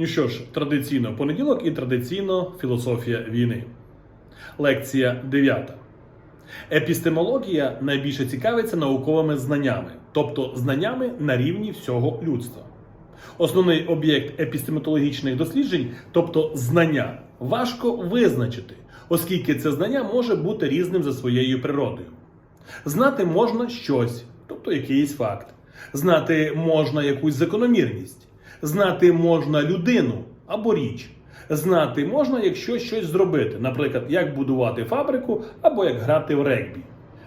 Ну що ж, традиційно понеділок і традиційно філософія війни. Лекція 9. Епістемологія найбільше цікавиться науковими знаннями, тобто знаннями на рівні всього людства. Основний об'єкт епістематологічних досліджень, тобто знання, важко визначити, оскільки це знання може бути різним за своєю природою. Знати можна щось, тобто якийсь факт. Знати можна якусь закономірність. Знати можна людину або річ. Знати можна, якщо щось зробити, наприклад, як будувати фабрику або як грати в регбі.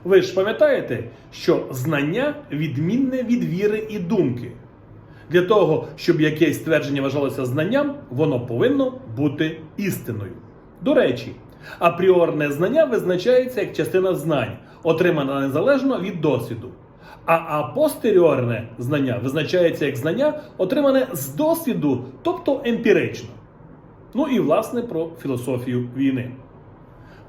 Ви ж пам'ятаєте, що знання відмінне від віри і думки. Для того, щоб якесь твердження вважалося знанням, воно повинно бути істиною. До речі, апріорне знання визначається як частина знань, отримана незалежно від досвіду. А апостеріорне знання визначається як знання, отримане з досвіду, тобто емпірично. Ну і власне про філософію війни.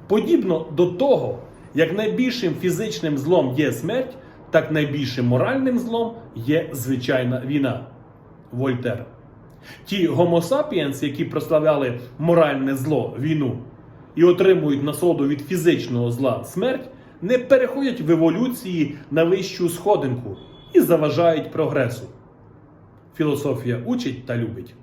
Подібно до того, як найбільшим фізичним злом є смерть, так найбільшим моральним злом є звичайна війна. Вольтер. Ті гомо які прославляли моральне зло війну і отримують насолоду від фізичного зла смерть, не переходять в еволюції на вищу сходинку і заважають прогресу. Філософія учить та любить.